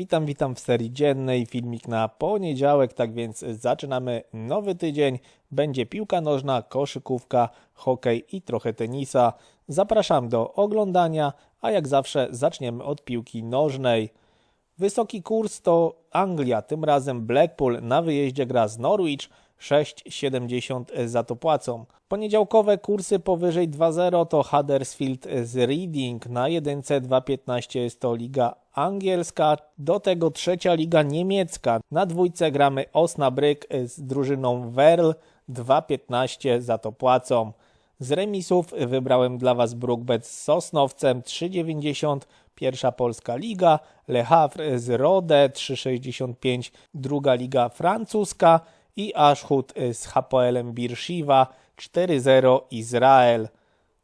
Witam, witam w serii dziennej, filmik na poniedziałek, tak więc zaczynamy nowy tydzień. Będzie piłka nożna, koszykówka, hokej i trochę tenisa. Zapraszam do oglądania, a jak zawsze zaczniemy od piłki nożnej. Wysoki kurs to Anglia, tym razem Blackpool na wyjeździe gra z Norwich, 6,70 za to płacą. Poniedziałkowe kursy powyżej 2,0 to Huddersfield z Reading, na jedynce 2,15 jest to Liga Angielska, do tego trzecia Liga Niemiecka. Na dwójce gramy Osnabrück z drużyną Werl, 2,15 za to płacą. Z remisów wybrałem dla Was Brookbet z Sosnowcem 3,90, pierwsza polska liga, Le Havre z Rode 3,65, druga liga francuska i Ashut z Hapoelem Birshiva 4,0 Izrael.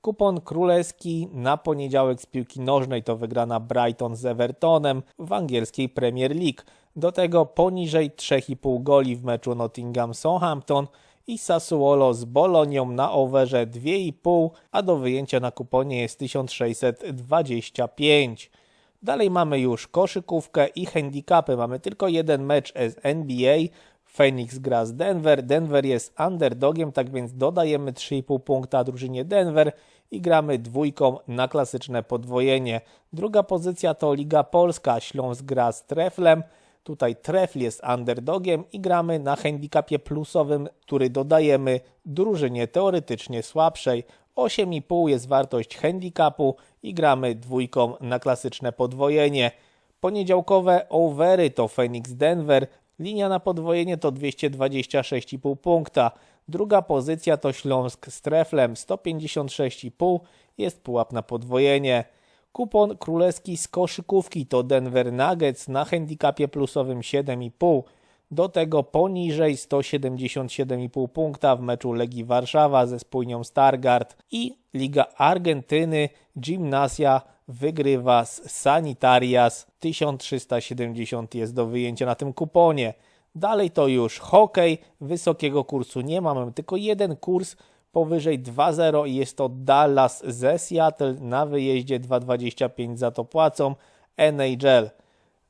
Kupon królewski na poniedziałek z piłki nożnej to wygrana Brighton z Evertonem w angielskiej Premier League. Do tego poniżej 3,5 goli w meczu Nottingham-Southampton i Sassuolo z Bolonią na overze 2,5, a do wyjęcia na kuponie jest 1625. Dalej mamy już koszykówkę i handicapy. Mamy tylko jeden mecz z NBA. Phoenix gra z Denver. Denver jest underdogiem, tak więc dodajemy 3,5 punkta drużynie Denver i gramy dwójką na klasyczne podwojenie. Druga pozycja to Liga Polska. Śląsk gra z Treflem. Tutaj Trefl jest underdogiem i gramy na handicapie plusowym, który dodajemy drużynie teoretycznie słabszej. 8,5 jest wartość handicapu i gramy dwójką na klasyczne podwojenie. Poniedziałkowe overy to Phoenix Denver, linia na podwojenie to 226,5 punkta. Druga pozycja to Śląsk z Treflem 156,5 jest pułap na podwojenie. Kupon królewski z koszykówki to Denver Nuggets na handicapie plusowym 7,5. Do tego poniżej 177,5 punkta w meczu Legii Warszawa ze spójnią Stargard i Liga Argentyny Gimnasia wygrywa z Sanitarias. 1370 jest do wyjęcia na tym kuponie. Dalej to już hokej, wysokiego kursu nie ma, mamy tylko jeden kurs. Powyżej 2-0 i jest to Dallas ze Seattle. Na wyjeździe 2,25 za to płacą NHL.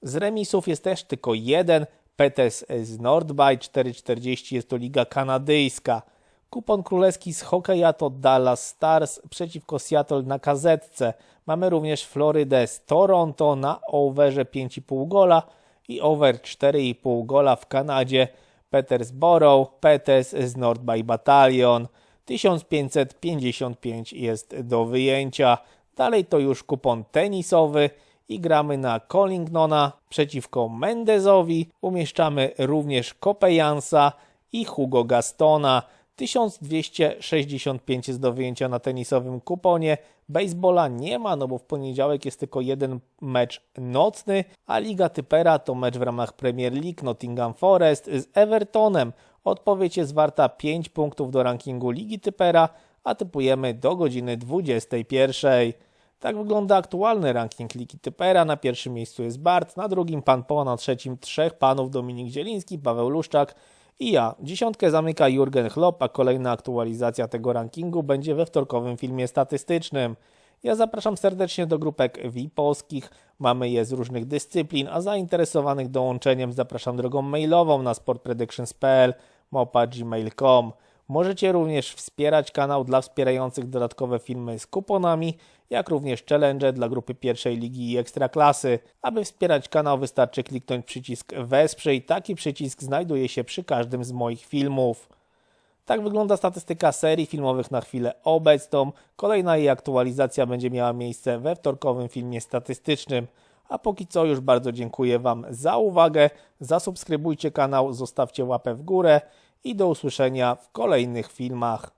Z remisów jest też tylko jeden, Peters z Nordby 4,40 jest to liga kanadyjska. Kupon królewski z hokeja to Dallas Stars przeciwko Seattle na kazetce. Mamy również Florydę z Toronto na overze 5,5 gola i over 4,5 gola w Kanadzie. Petersboro, Peters z Nordby Battalion. 1555 jest do wyjęcia. Dalej to już kupon tenisowy i gramy na Collingnona przeciwko Mendezowi. Umieszczamy również Kopejansa i Hugo Gastona. 1265 jest do wyjęcia na tenisowym kuponie. Baseballa nie ma, no bo w poniedziałek jest tylko jeden mecz nocny, a Liga Typera to mecz w ramach Premier League Nottingham Forest z Evertonem. Odpowiedź jest warta 5 punktów do rankingu Ligi Typera, a typujemy do godziny 21. Tak wygląda aktualny ranking Ligi Typera. Na pierwszym miejscu jest Bart, na drugim Pan Poła, na trzecim trzech panów Dominik Zieliński, Paweł Luszczak i ja. Dziesiątkę zamyka Jurgen Klopp, a kolejna aktualizacja tego rankingu będzie we wtorkowym filmie statystycznym. Ja zapraszam serdecznie do grupek VIP-owskich. Mamy je z różnych dyscyplin, a zainteresowanych dołączeniem zapraszam drogą mailową na sportpredictions.pl gmail.com. Możecie również wspierać kanał dla wspierających dodatkowe filmy z kuponami, jak również challenge dla grupy pierwszej ligi i ekstraklasy. Aby wspierać kanał wystarczy kliknąć przycisk wesprzyj. Taki przycisk znajduje się przy każdym z moich filmów. Tak wygląda statystyka serii filmowych na chwilę obecną. Kolejna jej aktualizacja będzie miała miejsce we wtorkowym filmie statystycznym. A póki co już bardzo dziękuję Wam za uwagę. Zasubskrybujcie kanał, zostawcie łapę w górę i do usłyszenia w kolejnych filmach.